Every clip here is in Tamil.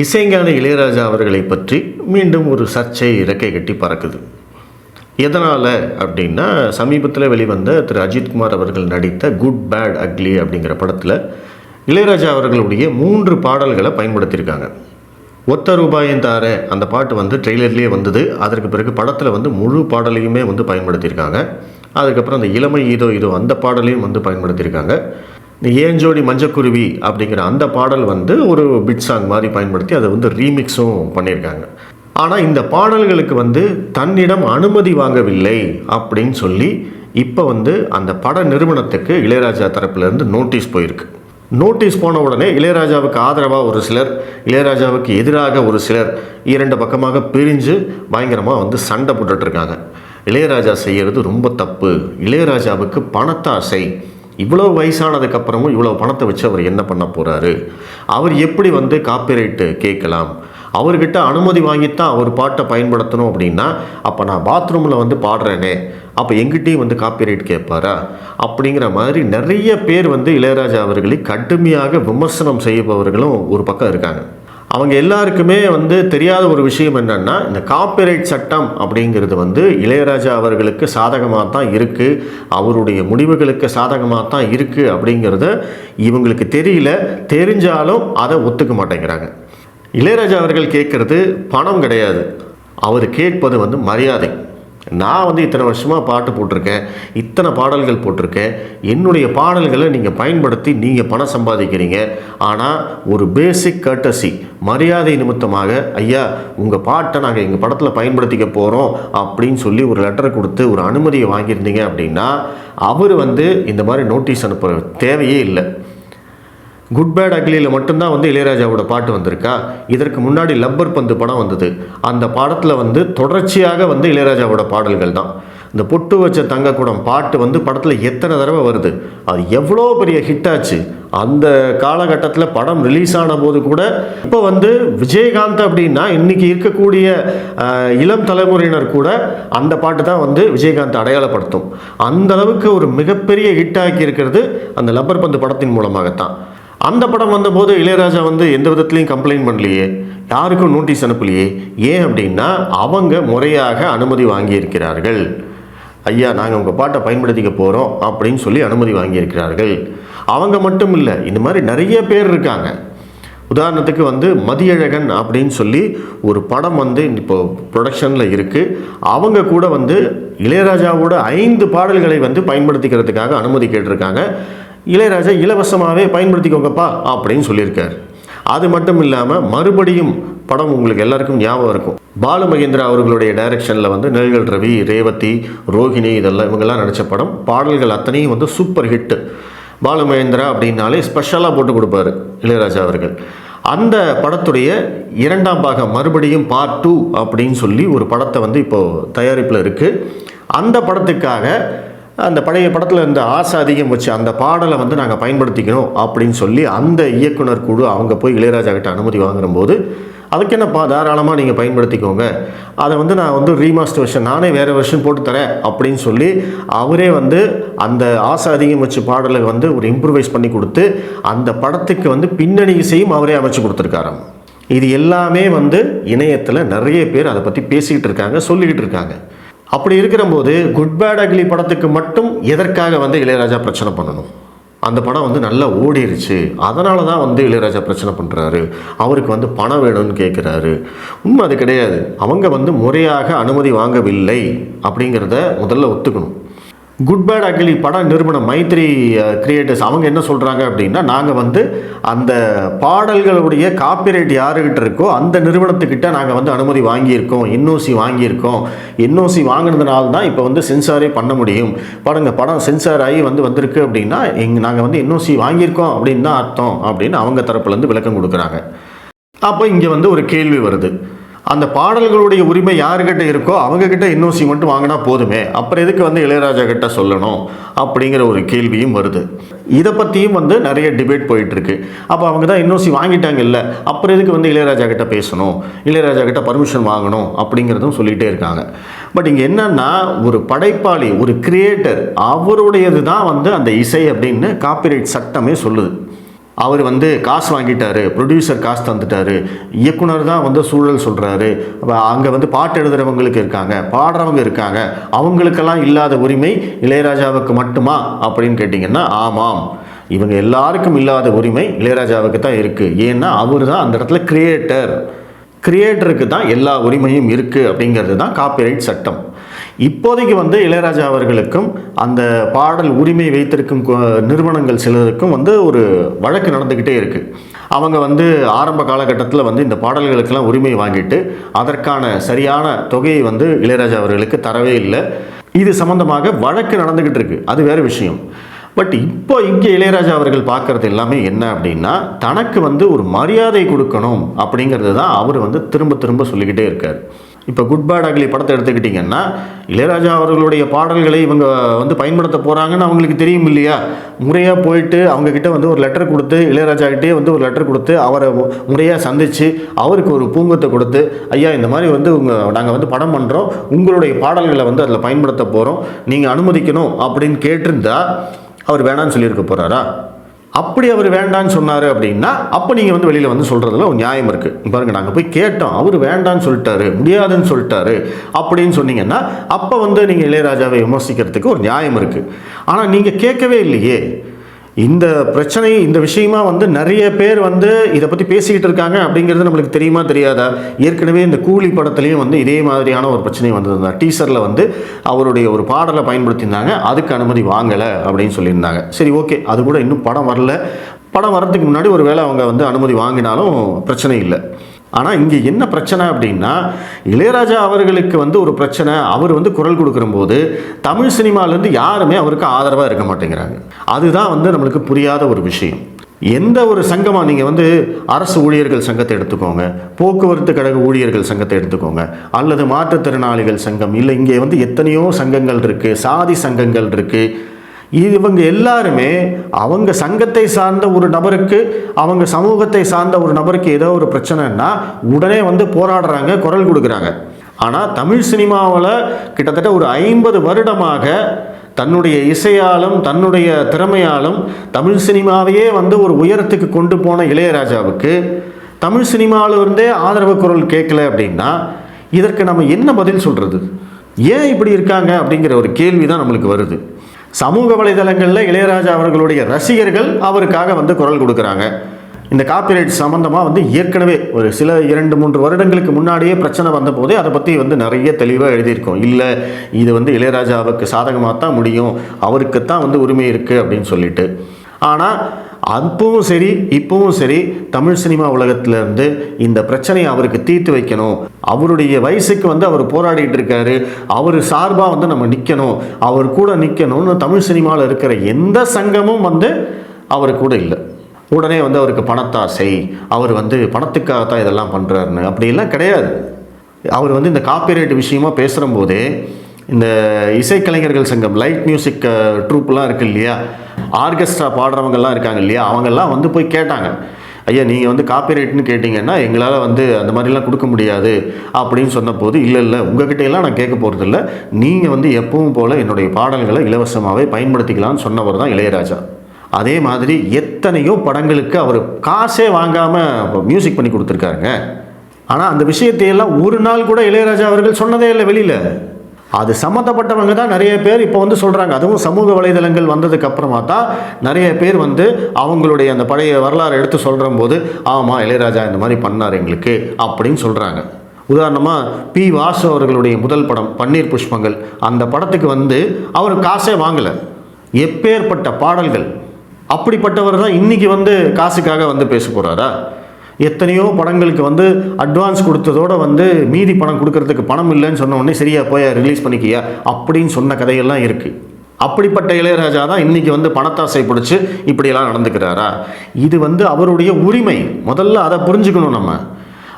இசைஞான இளையராஜா அவர்களை பற்றி மீண்டும் ஒரு சர்ச்சை இறக்கை கட்டி பறக்குது. எதனால் அப்படின்னா சமீபத்தில் வெளிவந்த திரு. அஜித்குமார் அவர்கள் நடித்த குட் பேட் அக்லி அப்படிங்கிற படத்தில் இளையராஜா அவர்களுடைய மூன்று பாடல்களை பயன்படுத்தியிருக்காங்க. ஒத்த ரூபாயும் தார அந்த பாட்டு வந்து ட்ரெய்லர்லேயே வந்தது. அதற்கு பிறகு படத்தில் வந்து முழு பாடலையுமே வந்து பயன்படுத்தியிருக்காங்க. அதுக்கப்புறம் அந்த இளமை இதோ இதோ அந்த பாடலையும் வந்து பயன்படுத்தியிருக்காங்க. இந்த ஏஞ்சோடி மஞ்சக்குருவி அப்படிங்கிற அந்த பாடல் வந்து ஒரு பிட் சாங் மாதிரி பயன்படுத்தி அதை வந்து ரீமிக்ஸும் பண்ணியிருக்காங்க. ஆனால் இந்த பாடல்களுக்கு வந்து தன்னிடம் அனுமதி வாங்கவில்லை அப்படின்னு சொல்லி இப்போ வந்து அந்த பட நிறுவனத்துக்கு இளையராஜா தரப்புலேருந்து நோட்டீஸ் போயிருக்கு. நோட்டீஸ் போன உடனே இளையராஜாவுக்கு ஆதரவாக ஒரு சிலர் இளையராஜாவுக்கு எதிராக ஒரு சிலர் இரண்டு பக்கமாக பிரிஞ்சு பயங்கரமாக வந்து சண்டை போட்டுட்ருக்காங்க இளையராஜா செய்கிறது ரொம்ப தப்பு. இளையராஜாவுக்கு பணத்தாசை. இவ்வளோ வயசானதுக்கப்புறமும் இவ்வளோ பணத்தை வச்சு அவர் என்ன பண்ண போகிறாரு அவர் எப்படி வந்து காப்பிரைட்டு கேட்கலாம்? அவர்கிட்ட அனுமதி வாங்கித்தான் அவர் பாட்டை பயன்படுத்தணும் அப்படின்னா அப்போ நான் பாத்ரூமில் வந்து பாடுறேனே அப்போ எங்கிட்டையும் வந்து காப்பிரைட் கேட்பாரா? அப்படிங்கிற மாதிரி நிறைய பேர் வந்து இளையராஜா அவர்களை கடுமையாக விமர்சனம் செய்பவர்களும் ஒரு பக்கம் இருக்காங்க. அவங்க எல்லாருக்குமே வந்து தெரியாத ஒரு விஷயம் என்னென்னா இந்த காப்பிரைட் சட்டம் அப்படிங்கிறது வந்து இளையராஜா அவர்களுக்கு சாதகமாக தான் இருக்குது அவருடைய முடிவுகளுக்கு சாதகமாக தான் இருக்குது அப்படிங்கிறத இவங்களுக்கு தெரியல. தெரிஞ்சாலும் அதை ஒத்துக்க மாட்டேங்கிறாங்க. இளையராஜா அவர்கள் கேட்குறது பணம் கிடையாது. அவர் கேட்பது வந்து மரியாதை. நான் வந்து இத்தனை வருஷமாக பாட்டு போட்டிருக்கேன் இத்தனை பாடல்கள் போட்டிருக்கேன். என்னுடைய பாடல்களை நீங்கள் பயன்படுத்தி நீங்கள் பணம் சம்பாதிக்கிறீங்க. ஆனால் ஒரு பேசிக் கர்டசி மரியாதை நிமித்தமாக ஐயா உங்கள் பாட்டை நாங்கள் எங்கள் படத்தில் பயன்படுத்திக்க போகிறோம் அப்படின்னு சொல்லி ஒரு லெட்டர் கொடுத்து ஒரு அனுமதியை வாங்கியிருந்தீங்க அப்படின்னா அவர் வந்து இந்த மாதிரி நோட்டீஸ் அனுப்புகிற தேவையே இல்லை. குட் பேட் அக்லியில் மட்டும்தான் வந்து இளையராஜாவோட பாட்டு வந்திருக்கா? இதற்கு முன்னாடி லப்பர் பந்து படம் வந்தது. அந்த பாடத்தில் வந்து தொடர்ச்சியாக வந்து இளையராஜாவோட பாடல்கள் தான். இந்த பொட்டு வச்ச தங்கக்குடம் பாட்டு வந்து படத்தில் எத்தனை தடவை வருது? அது எவ்வளோ பெரிய ஹிட் ஆச்சு? அந்த காலகட்டத்தில் படம் ரிலீஸ் ஆன போது கூட இப்போ வந்து விஜயகாந்த் அப்படின்னா இன்றைக்கி இருக்கக்கூடிய இளம் தலைமுறையினர் கூட அந்த பாட்டு தான் வந்து விஜயகாந்த் அடையாளப்படுத்தும். அந்த அளவுக்கு ஒரு மிகப்பெரிய ஹிட் ஆக்கி இருக்கிறது அந்த லப்பர் பந்து படத்தின் மூலமாகத்தான். அந்த படம் வந்தபோது இளையராஜா வந்து எந்த விதத்துலையும் கம்ப்ளைண்ட் பண்ணலையே. யாருக்கும் நோட்டீஸ் அனுப்பலையே. ஏன் அப்படின்னா அவங்க முறையாக அனுமதி வாங்கியிருக்கிறார்கள். ஐயா நாங்கள் உங்கள் பாட்டை பயன்படுத்திக்க போகிறோம் அப்படின்னு சொல்லி அனுமதி வாங்கியிருக்கிறார்கள். அவங்க மட்டும் இல்லை இந்த மாதிரி நிறைய பேர் இருக்காங்க. உதாரணத்துக்கு வந்து மதியழகன் அப்படின்னு சொல்லி ஒரு படம் வந்து இப்போ ப்ரொடக்ஷனில் இருக்குது அவங்க கூட வந்து இளையராஜாவோட ஐந்து பாடல்களை வந்து பயன்படுத்திக்கிறதுக்காக அனுமதி கேட்டிருக்காங்க. இளையராஜா இலவசமாகவே பயன்படுத்திக்கோங்கப்பா. அப்படின்னு சொல்லியிருக்காரு. அது மட்டும் இல்லாமல் மறுபடியும் படம் உங்களுக்கு எல்லாருக்கும் ஞாபகம் இருக்கும். பாலு மகேந்திரா அவர்களுடைய டைரக்ஷனில் வந்து நெல்கள் ரவி ரேவதி ரோஹிணி இதெல்லாம் இவங்கெல்லாம் நடித்த படம். பாடல்கள் அத்தனையும் வந்து சூப்பர் ஹிட்டு பாலு மகேந்திரா அப்படின்னாலே ஸ்பெஷலாக போட்டு கொடுப்பாரு இளையராஜா அவர்கள். அந்த படத்துடைய இரண்டாம் பாகம் மறுபடியும் பார்ட் டூ அப்படின்னு சொல்லி ஒரு படத்தை வந்து இப்போது தயாரிப்பில் இருக்குது அந்த படத்துக்காக அந்த பழைய படத்தில் இருந்த ஆசை அதிகம் வச்சு அந்த பாடலை வந்து நாங்கள் பயன்படுத்திக்கணும் அப்படின்னு சொல்லி அந்த இயக்குனர் குழு அவங்க போய் இளையராஜா கிட்ட அனுமதி வாங்குறம்போது அதுக்கு என்னப்பா தாராளமாக நீங்கள் பயன்படுத்திக்கோங்க. அதை வந்து நான் வந்து ரீமாஸ்டர் வெர்ஷன் நானே வேறு வெர்ஷன் போட்டு தரேன் அப்படின்னு சொல்லி அவரே வந்து அந்த ஆசை அதிகம் வச்சு பாடலை வந்து ஒரு இம்ப்ரூவைஸ் பண்ணி கொடுத்து அந்த படத்துக்கு வந்து பின்னணி இசையும் அவரே அமைச்சு கொடுத்துருக்காராம். இது எல்லாமே வந்து இணையத்தில் நிறைய பேர் அதை பற்றி பேசிக்கிட்டு இருக்காங்க சொல்லிக்கிட்டு இருக்காங்க. அப்படி இருக்கிறபோது குட் பேட் அக்லி படத்துக்கு மட்டும் எதற்காக வந்து இளையராஜா பிரச்சனை பண்ணணும்? அந்த படம் வந்து நல்லா ஓடிருச்சு. அதனால தான் வந்து இளையராஜா பிரச்சனை பண்ணுறாரு அவருக்கு வந்து பணம் வேணும்னு கேட்குறாரு உண்மை அது கிடையாது. அவங்க வந்து முறையாக அனுமதி வாங்கவில்லை அப்படிங்கிறத முதல்ல ஒத்துக்கணும். குட் பேட் அக்லி பட நிறுவனம் மைத்ரி கிரியேட்டர்ஸ் அவங்க என்ன சொல்கிறாங்க அப்படின்னா நாங்கள் வந்து அந்த பாடல்களுடைய காப்பிரைட் யாருக்கிட்ட இருக்கோ அந்த நிறுவனத்துக்கிட்ட நாங்கள் வந்து அனுமதி வாங்கியிருக்கோம் என்ஓசி வாங்கியிருக்கோம். என்ஓசி வாங்கினதுனால தான் இப்போ வந்து சென்சாரே பண்ண முடியும். பாருங்க படம் சென்சார் ஆகி வந்து வந்திருக்கு அப்படின்னா எங் நாங்கள் வந்து என்ஓசி வாங்கியிருக்கோம் அப்படின்னு தான் அர்த்தம் அப்படின்னு அவங்க தரப்புலேருந்து விளக்கம் கொடுக்குறாங்க. அப்போ இங்கே வந்து ஒரு கேள்வி வருது. அந்த பாடல்களுடைய உரிமை யாருக்கிட்ட இருக்கோ அவங்கக்கிட்ட இன்னோசி மட்டும் வாங்கினா போதுமே. அப்புறம் எதுக்கு வந்து இளையராஜா கிட்ட சொல்லணும் அப்படிங்கிற ஒரு கேள்வியும் வருது. இதை பற்றியும் வந்து நிறைய டிபேட் போயிட்டுருக்கு. அப்போ அவங்க தான் இன்னோசி வாங்கிட்டாங்கல்ல. அப்புறம் எதுக்கு வந்து இளையராஜா கிட்ட பேசணும்? இளையராஜா கிட்ட பர்மிஷன் வாங்கணும் அப்படிங்கிறதும் சொல்லிகிட்டே இருக்காங்க. பட் இங்கே என்னன்னா ஒரு படைப்பாளி ஒரு கிரியேட்டர் அவருடையது தான் வந்து அந்த இசை அப்படின்னு காப்பிரைட் சட்டமே சொல்லுது. அவர் வந்து காசு வாங்கிட்டாரு ப்ரொடியூசர் காசு தந்துட்டாரு. இயக்குனர் தான் வந்து சூழல் சொல்கிறாரு அங்கே வந்து பாட்டு எழுதுறவங்களுக்கு இருக்காங்க பாடுறவங்க இருக்காங்க. அவங்களுக்கெல்லாம் இல்லாத உரிமை இளையராஜாவுக்கு மட்டுமா அப்படின்னு கேட்டிங்கன்னா ஆமாம். இவங்க எல்லாருக்கும் இல்லாத உரிமை இளையராஜாவுக்கு தான் இருக்குது ஏன்னா அவர் தான் அந்த இடத்துல கிரியேட்டர் கிரியேட்டருக்கு தான் எல்லா உரிமையும் இருக்குது அப்படிங்கிறது தான் காப்பிரைட் சட்டம். இப்போதைக்கு வந்து இளையராஜா அவர்களுக்கும் அந்த பாடல் உரிமை வைத்திருக்கும் நிறுவனங்கள் சிலருக்கும் வந்து ஒரு வழக்கு நடந்துக்கிட்டே இருக்குது அவங்க வந்து ஆரம்ப காலகட்டத்தில் வந்து இந்த பாடல்களுக்கெல்லாம் உரிமை வாங்கிட்டு அதற்கான சரியான தொகையை வந்து இளையராஜா அவர்களுக்கு தரவே இல்லை. இது சம்மந்தமாக வழக்கு நடந்துக்கிட்டு இருக்குது அது வேறு விஷயம். பட் இப்போ இங்கே இளையராஜா அவர்கள் பார்க்குறது எல்லாமே என்ன அப்படின்னா தனக்கு வந்து ஒரு மரியாதை கொடுக்கணும் அப்படிங்கிறது தான் அவர் வந்து திரும்ப திரும்ப சொல்லிக்கிட்டே இருக்கார். இப்போ குட் பேட் அக்லி படத்தை எடுத்துக்கிட்டிங்கன்னா இளையராஜா அவர்களுடைய பாடல்களை இவங்க வந்து பயன்படுத்த போகிறாங்கன்னு அவங்களுக்கு தெரியும் இல்லையா? முறையாக போயிட்டு அவங்கக்கிட்ட வந்து ஒரு லெட்டர் கொடுத்து இளையராஜாக்கிட்டே வந்து ஒரு லெட்டர் கொடுத்து அவரை முறையாக சந்தித்து அவருக்கு ஒரு பூங்கத்தை கொடுத்து ஐயா இந்த மாதிரி வந்து உங்கள் நாங்கள் வந்து படம் பண்ணுறோம் உங்களுடைய பாடல்களை வந்து அதில் பயன்படுத்த போகிறோம் நீங்கள் அனுமதிக்கணும் அப்படின்னு கேட்டிருந்தா அவர் வேணான்னு சொல்லியிருக்க போகிறாரா அப்படி அவர் வேண்டான்னு சொன்னார் அப்படின்னா அப்போ நீங்கள் வந்து வெளியில் வந்து சொல்கிறதுல ஒரு நியாயம் இருக்குது பாருங்கள் நாங்கள் போய் கேட்டோம். அவர் வேண்டான்னு சொல்லிட்டாரு முடியாதுன்னு சொல்லிட்டாரு அப்படின்னு சொன்னீங்கன்னா அப்போ வந்து நீங்கள் இளையராஜாவை விமர்சிக்கிறதுக்கு ஒரு நியாயம் இருக்குது ஆனால் நீங்கள் கேட்கவே இல்லையே. இந்த பிரச்சனை இந்த விஷயமா வந்து நிறைய பேர் வந்து இதை பற்றி பேசிக்கிட்டு இருக்காங்க அப்படிங்கிறது நம்மளுக்கு தெரியுமா தெரியாதா? ஏற்கனவே இந்த கூலி படத்துலேயும் வந்து இதே மாதிரியான ஒரு பிரச்சனை வந்திருந்தாங்க டீசரில் வந்து அவருடைய ஒரு பாடலை பயன்படுத்தியிருந்தாங்க. அதுக்கு அனுமதி வாங்கலை அப்படின்னு சொல்லியிருந்தாங்க. சரி ஓகே. அது கூட இன்னும் படம் வரல. படம் வர்றதுக்கு முன்னாடி ஒரு வேளை அவங்க வந்து அனுமதி வாங்கினாலும் பிரச்சனை இல்லை. ஆனால் இங்கே என்ன பிரச்சனை அப்படின்னா இளையராஜா அவர்களுக்கு வந்து ஒரு பிரச்சனை அவர் வந்து குரல் கொடுக்குறம்போது தமிழ் சினிமாலேருந்து யாருமே அவருக்கு ஆதரவாக இருக்க மாட்டேங்கிறாங்க. அதுதான் வந்து நம்மளுக்கு புரியாத ஒரு விஷயம். எந்த ஒரு சங்கமாக நீங்கள் வந்து அரசு ஊழியர்கள் சங்கத்தை எடுத்துக்கோங்க போக்குவரத்து கழக ஊழியர்கள் சங்கத்தை எடுத்துக்கோங்க அல்லது மாற்றுத்திறனாளிகள் சங்கம் இல்லை இங்கே வந்து எத்தனையோ சங்கங்கள் இருக்குது சாதி சங்கங்கள் இருக்குது இவங்க எல்லாருமே அவங்க சங்கத்தை சார்ந்த ஒரு நபருக்கு அவங்க சமூகத்தை சார்ந்த ஒரு நபருக்கு ஏதோ ஒரு பிரச்சனைன்னா உடனே வந்து போராடுறாங்க குரல் கொடுக்குறாங்க. ஆனால் தமிழ் சினிமாவில் கிட்டத்தட்ட ஒரு ஐம்பது வருடமாக தன்னுடைய இசையாலும் தன்னுடைய திறமையாலும் தமிழ் சினிமாவையே வந்து ஒரு உயரத்துக்கு கொண்டு போன இளையராஜாவுக்கு தமிழ் சினிமாவிலிருந்தே ஆதரவு குரல் கேட்கல அப்படின்னா இதற்கு நம்ம என்ன பதில் சொல்கிறது ஏன் இப்படி இருக்காங்க அப்படிங்கிற ஒரு கேள்வி தான் நம்மளுக்கு வருது. சமூக வலைதளங்களில் இளையராஜா அவர்களுடைய ரசிகர்கள் அவருக்காக வந்து குரல் கொடுக்குறாங்க. இந்த காப்பிரைட் சம்மந்தமாக வந்து ஏற்கனவே ஒரு சில இரண்டு மூன்று வருடங்களுக்கு முன்னாடியே பிரச்சனை வந்த போதே அதை பற்றி வந்து நிறைய தெளிவாக எழுதியிருக்கோம். இல்லை இது வந்து இளையராஜாவுக்கு சாதகமாக தான் முடியும் அவருக்கு தான் வந்து உரிமை இருக்குது அப்படின்னு சொல்லிட்டு. ஆனால் அப்பவும் சரி இப்பவும் சரி தமிழ் சினிமா உலகத்துலேருந்து இந்த பிரச்சனையை அவருக்கு தீர்த்து வைக்கணும். அவருடைய வயசுக்கு வந்து அவர் போராடிட்டு இருக்காரு. அவர் சார்பாக வந்து நம்ம நிற்கணும் அவர் கூட நிற்கணும்னு தமிழ் சினிமாவில் இருக்கிற எந்த சங்கமும் வந்து அவர் கூட இல்லை. உடனே வந்து அவருக்கு பணத்தாசை அவர் வந்து பணத்துக்காக தான் இதெல்லாம் பண்ணுறாருன்னு அப்படிலாம் கிடையாது. அவர் வந்து இந்த காப்பிரைட் விஷயமா பேசுகிறம்போதே இந்த இசைக்கலைஞர்கள் சங்கம் லைட் மியூசிக் ட்ரூப்லாம் இருக்கு இல்லையா? ஆர்கெஸ்ட்ரா பாடுறவங்கெல்லாம் இருக்காங்க இல்லையா? அவங்கெல்லாம் வந்து போய் கேட்டாங்க. ஐயா நீங்கள் வந்து காப்பிரைட்னு கேட்டிங்கன்னா எங்களால் வந்து அந்த மாதிரிலாம் கொடுக்க முடியாது அப்படின்னு சொன்னபோது இல்லை இல்லை உங்ககிட்ட எல்லாம் நான் கேட்க போகிறதில்ல நீங்கள் வந்து எப்பவும் போல் என்னுடைய பாடல்களை இலவசமாகவே பயன்படுத்திக்கலாம்னு சொன்னவர் தான் இளையராஜா. அதே மாதிரி எத்தனையோ படங்களுக்கு அவர் காசே வாங்காமல் மியூசிக் பண்ணி கொடுத்துருக்காருங்க. ஆனால் அந்த விஷயத்தையெல்லாம் ஒரு நாள் கூட இளையராஜா அவர்கள் சொன்னதே இல்லை வெளியில். அது சம்மந்தப்பட்டவங்க தான் நிறைய பேர் இப்போ வந்து சொல்கிறாங்க அதுவும் சமூக வலைதளங்கள் வந்ததுக்கு அப்புறமா தான் நிறைய பேர் வந்து அவங்களுடைய அந்த பழைய வரலாறு எடுத்து சொல்கிற போது ஆமாம் இளையராஜா இந்த மாதிரி பண்ணார் எங்களுக்கு அப்படின்னு சொல்கிறாங்க உதாரணமாக பி வாசு அவர்களுடைய முதல் படம் பன்னீர் புஷ்பங்கள் அந்த படத்துக்கு வந்து அவர் காசே வாங்கலை. எப்பேற்பட்ட பாடல்கள் அப்படிப்பட்டவர் தான் இன்றைக்கி வந்து காசுக்காக வந்து பேச போகிறாரா எத்தனையோ படங்களுக்கு வந்து அட்வான்ஸ் கொடுத்ததோட வந்து மீதி பணம் கொடுக்கறதுக்கு பணம் இல்லைன்னு சொன்ன உடனே சரியா போய் ரிலீஸ் பண்ணிக்கியா? அப்படின்னு சொன்ன கதையெல்லாம் இருக்குது அப்படிப்பட்ட இளையராஜா தான் இன்றைக்கி வந்து பணத்தாசை பிடிச்சி இப்படியெல்லாம் நடந்துக்கிறாரா? இது வந்து அவருடைய உரிமை. முதல்ல அதை புரிஞ்சுக்கணும் நம்ம.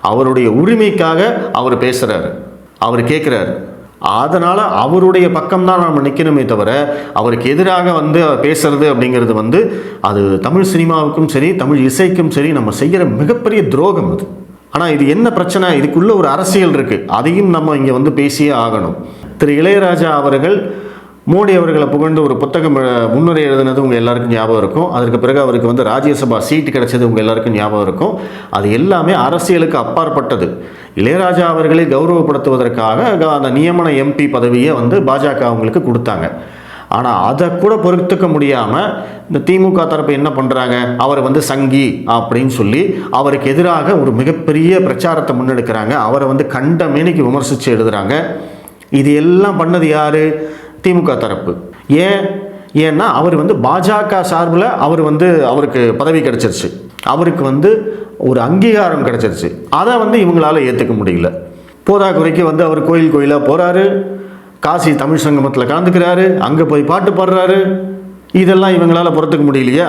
அவருடைய உரிமைக்காக அவர் பேசுகிறாரு அவர் கேட்குறாரு அதனால் அவருடைய பக்கம் தான் நம்ம நிற்கணுமே தவிர அவருக்கு எதிராக வந்து பேசுறது அப்படிங்கிறது வந்து அது தமிழ் சினிமாவுக்கும் சரி தமிழ் இசைக்கும் சரி நம்ம செய்கிற மிகப்பெரிய துரோகம் அது. ஆனால் இது என்ன பிரச்சனை? இதுக்குள்ள ஒரு அரசியல் இருக்குது அதையும் நம்ம இங்கே வந்து பேசியே ஆகணும். திரு இளையராஜா அவர்கள் மோடி அவர்களை புகழ்ந்து ஒரு புத்தகம் முன்னுரை எழுதினது உங்கள் எல்லாருக்கும் ஞாபகம் இருக்கும். அதற்கு பிறகு அவருக்கு வந்து ராஜ்யசபா சீட்டு கிடைச்சது உங்கள் எல்லாருக்கும் ஞாபகம் இருக்கும். அது எல்லாமே அரசியலுக்கு அப்பாற்பட்டது. இளையராஜா அவர்களை கௌரவப்படுத்துவதற்காக அந்த நியமன எம்பி பதவியை வந்து பாஜக அவங்களுக்கு கொடுத்தாங்க. ஆனால் அதை கூட பொறுத்துக்க முடியாமல் இந்த திமுக தரப்பு என்ன பண்ணுறாங்க அவர் வந்து சங்கி அப்படின்னு சொல்லி அவருக்கு எதிராக ஒரு மிகப்பெரிய பிரச்சாரத்தை முன்னெடுக்கிறாங்க. அவரை வந்து கண்டமேனிக்கு விமர்சித்து எழுதுகிறாங்க இது எல்லாம் பண்ணது யாரு? திமுக தரப்பு. ஏன்? ஏன்னா அவர் வந்து பாஜக சார்பில் அவர் வந்து அவருக்கு பதவி கிடச்சிருச்சு. அவருக்கு வந்து ஒரு அங்கீகாரம் கிடைச்சிருச்சு. அதை வந்து இவங்களால ஏற்றுக்க முடியல. போதாக்குறைக்கு வந்து அவர் கோயில் கோயிலாக போகிறாரு காசி தமிழ் சங்கமத்தில் கலந்துக்கிறாரு. அங்கே போய் பாட்டு பாடுறாரு. இதெல்லாம் இவங்களால் பொறுத்துக்க முடியலையா?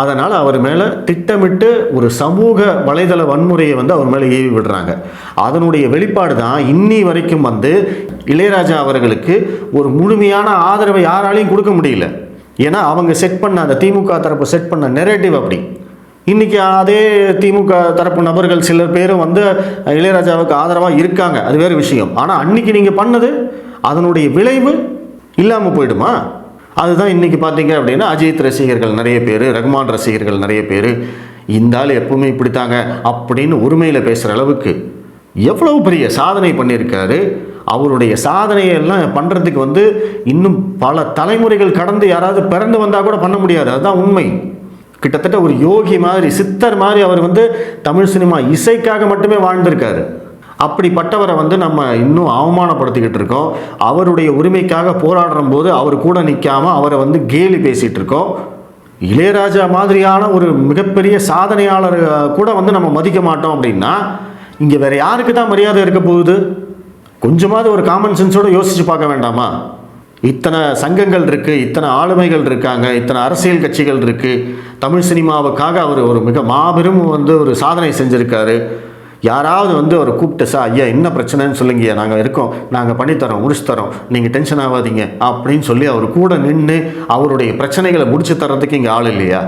அதனால் அவர் மேலே திட்டமிட்டு ஒரு சமூக வலைதள வன்முறையை வந்து அவர் மேலே ஏவி விடுறாங்க. அதனுடைய வெளிப்பாடு தான் இன்னி வரைக்கும் வந்து இளையராஜா அவர்களுக்கு ஒரு முழுமையான ஆதரவை யாராலையும் கொடுக்க முடியல. ஏன்னா அவங்க செட் பண்ண அந்த திமுக தரப்பு செட் பண்ண நெரேட்டிவ் அப்படி. இன்னைக்கு அதே திமுக தரப்பு நபர்கள் சில பேரும் வந்து இளையராஜாவுக்கு ஆதரவாக இருக்காங்க. அது வேறு விஷயம். ஆனால் அன்னைக்கு நீங்கள் பண்ணது அதனுடைய விளைவு இல்லாமல் போயிடுமா? அதுதான் இன்னைக்கு பார்த்தீங்க அப்படின்னா அஜித் ரசிகர்கள் நிறைய பேர் ரகுமான் ரசிகர்கள் நிறைய பேர் இந்த ஆள் எப்பவுமே இப்படித்தாங்க அப்படின்னு உரிமையில் பேசுகிற அளவுக்கு எவ்வளவு பெரிய சாதனை பண்ணியிருக்காரு. அவருடைய சாதனையெல்லாம் பண்ணுறதுக்கு வந்து இன்னும் பல தலைமுறைகள் கடந்து யாராவது பிறந்து வந்தால் கூட பண்ண முடியாது. அதுதான் உண்மை. கிட்டத்தட்ட ஒரு யோகி மாதிரி சித்தர் மாதிரி அவர் வந்து தமிழ் சினிமா இசைக்காக மட்டுமே வாழ்ந்திருக்காரு. அப்படிப்பட்டவரை வந்து நம்ம இன்னும் அவமானப்படுத்திக்கிட்டு இருக்கோம். அவருடைய உரிமைக்காக போராடுற போது அவர் கூட நிற்காமல் அவரை வந்து கேலி பேசிகிட்டு இருக்கோம். இளையராஜா மாதிரியான ஒரு மிகப்பெரிய சாதனையாளர் கூட வந்து நம்ம மதிக்க மாட்டோம் அப்படின்னா இங்கே வேறு யாருக்கு தான் மரியாதை இருக்க போகுது? கொஞ்சமாவது ஒரு காமன் சென்ஸோடு யோசித்து பார்க்க வேண்டாமா? இத்தனை சங்கங்கள் இருக்குது இத்தனை ஆளுமைகள் இருக்காங்க இத்தனை அரசியல் கட்சிகள் இருக்குது தமிழ் சினிமாவுக்காக அவர் ஒரு மிக மாபெரும் வந்து ஒரு சாதனை செஞ்சுருக்காரு. யாராவது வந்து அவரை கூப்பிட்டு சார் ஐயா என்ன பிரச்சனைன்னு சொல்லுங்கய்யா நாங்கள் இருக்கோம். நாங்கள் பண்ணித்தரோம் முடிச்சு தரோம். நீங்கள் டென்ஷன் ஆகாதீங்க. அப்படின்னு சொல்லி அவர் கூட நின்று அவருடைய பிரச்சனைகளை முடிச்சு தர்றதுக்கு இங்கே ஆள் இல்லையா?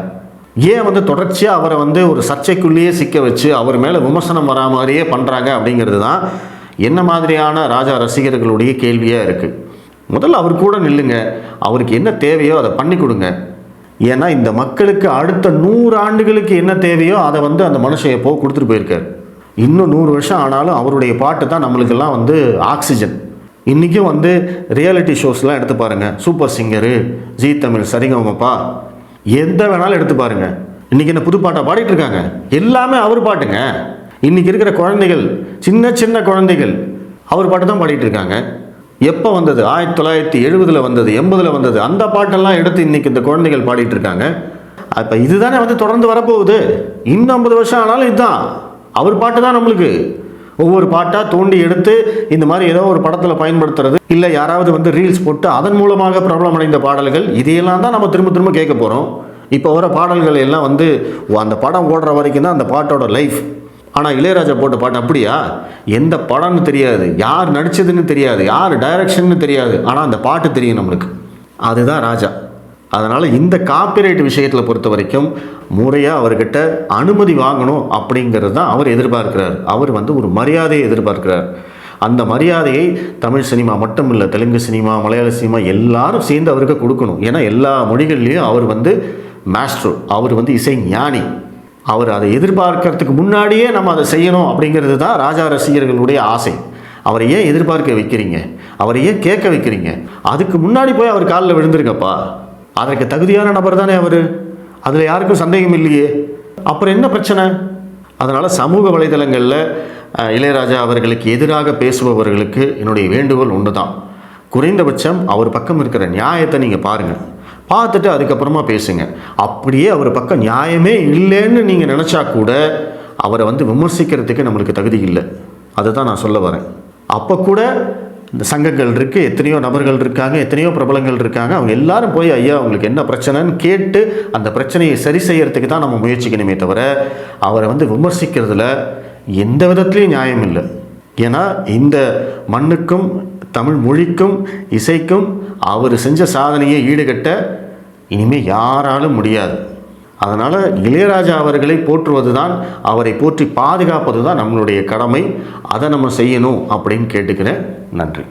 ஏன் வந்து தொடர்ச்சியாக அவரை வந்து ஒரு சர்ச்சைக்குள்ளேயே சிக்க வச்சு அவர் மேலே விமர்சனம் வரா மாதிரியே பண்ணுறாங்க அப்படிங்கிறது தான் என்ன மாதிரியான ராஜா ரசிகர்களுடைய கேள்வியாக இருக்குது முதல்ல அவர் கூட நில்லுங்க. அவருக்கு என்ன தேவையோ அதை பண்ணி கொடுங்க. ஏன்னா இந்த மக்களுக்கு அடுத்த நூறு ஆண்டுகளுக்கு என்ன தேவையோ அதை வந்து அந்த மனுஷன் எப்போ கொடுத்துட்டு போயிருக்காரு. இன்னும் நூறு வருஷம் ஆனாலும் அவருடைய பாட்டு தான் நம்மளுக்கெல்லாம் வந்து ஆக்சிஜன். இன்றைக்கும் வந்து ரியாலிட்டி ஷோஸ்லாம் எடுத்து பாருங்கள் super singer Zee Tamil Sa Re Ga Ma Pa எந்த வேணாலும் எடுத்து பாருங்கள் இன்னைக்கு என்ன புது பாட்டா பாடிட்டு இருக்காங்க. எல்லாமே அவர் பாட்டுங்க. இன்றைக்கி இருக்கிற குழந்தைகள் சின்ன சின்ன குழந்தைகள் அவர் பாட்டு தான் பாடிட்டு இருக்காங்க. எப்போ வந்தது? ஆயிரத்தி தொள்ளாயிரத்தி எழுபதில் வந்தது எண்பதில் வந்தது அந்த பாட்டெல்லாம் எடுத்து இன்றைக்கி இந்த குழந்தைகள் பாடிட்டு இருக்காங்க. அப்போ இதுதானே வந்து தொடர்ந்து வரப்போகுது. இன்னும் ஐம்பது வருஷம் ஆனாலும் இதுதான். அவர் பாட்டு தான் நம்மளுக்கு. ஒவ்வொரு பாட்டாக தோண்டி எடுத்து இந்த மாதிரி ஏதோ ஒரு படத்தில் பயன்படுத்துறது. இல்லை யாராவது வந்து ரீல்ஸ் போட்டு அதன் மூலமாக பிரபலம் அடைந்த பாடல்கள் இதையெல்லாம் தான் நம்ம திரும்ப திரும்ப கேட்க போகிறோம் இப்போ வர பாடல்கள் எல்லாம் வந்து அந்த படம் ஓடுற வரைக்கும் தான் அந்த பாட்டோட லைஃப் ஆனால் இளையராஜா போட்ட பாட்டு அப்படியா? எந்த படம்னு தெரியாது. யார் நடித்ததுன்னு தெரியாது. யார் டைரக்ஷன்னு தெரியாது. ஆனால் அந்த பாட்டு தெரியும் நம்மளுக்கு. அதுதான் ராஜா. அதனால் இந்த காப்பிரைட் விஷயத்தில் பொறுத்த வரைக்கும் முறையாக அவர்கிட்ட அனுமதி வாங்கணும் அப்படிங்கிறது தான் அவர் எதிர்பார்க்கிறார். அவர் வந்து ஒரு மரியாதையை எதிர்பார்க்கிறார். அந்த மரியாதையை தமிழ் சினிமா மட்டும் இல்லை தெலுங்கு சினிமா மலையாள சினிமா எல்லாரும் சேர்ந்து அவருக்கு கொடுக்கணும். ஏன்னா எல்லா மொழிகள்லேயும் அவர் வந்து மாஸ்டர் அவர் வந்து இசை ஞானி. அவர் அதை எதிர்பார்க்கறதுக்கு முன்னாடியே நம்ம அதை செய்யணும் அப்படிங்கிறது தான் ராஜா ரசிகர்களுடைய ஆசை. அவரை ஏன் எதிர்பார்க்க வைக்கிறீங்க? அவரை ஏன் கேட்க வைக்கிறீங்க? அதுக்கு முன்னாடி போய் அவர் காலில் விழுந்திருக்கப்பா அதற்கு தகுதியான நபர் தானே அவர்? அதில் யாருக்கும் சந்தேகம் இல்லையே. அப்புறம் என்ன பிரச்சனை? அதனால் சமூக வலைதளங்களில் இளையராஜா அவர்களுக்கு எதிராக பேசுபவர்களுக்கு என்னுடைய வேண்டுகோள் ஒன்று தான் குறைந்தபட்சம் அவர் பக்கம் இருக்கிற நியாயத்தை நீங்கள் பாருங்கள் பார்த்துட்டு அதுக்கப்புறமா பேசுங்க. அப்படியே அவர் பக்கம் நியாயமே இல்லைன்னு நீங்கள் நினச்சா கூட அவரை வந்து விமர்சிக்கிறதுக்கு நம்மளுக்கு தகுதி இல்லை. அதுதான் நான் சொல்ல வரேன். அப்போ கூட இந்த சங்கங்கள் இருக்குது எத்தனையோ நபர்கள் இருக்காங்க எத்தனையோ பிரபலங்கள் இருக்காங்க. அவங்க எல்லாரும் போய் ஐயா அவங்களுக்கு என்ன பிரச்சனைன்னு கேட்டு அந்த பிரச்சனையை சரி செய்யறதுக்கு தான் நம்ம முயற்சிக்கணுமே தவிர அவரை வந்து விமர்சிக்கிறதுல எந்த விதத்துலேயும் நியாயம் இல்லை. ஏன்னா இந்த மண்ணுக்கும் தமிழ் மொழிக்கும் இசைக்கும் அவர் செஞ்ச சாதனையை ஈடுகட்ட இனிமேல் யாராலும் முடியாது. அதனால் இளையராஜா அவர்களை போற்றுவது தான் அவரை போற்றி பாதுகாப்பது தான் நம்மளுடைய கடமை. அதை நம்ம செய்யணும் அப்படின்னு கேட்டுக்கிறேன் நன்றி.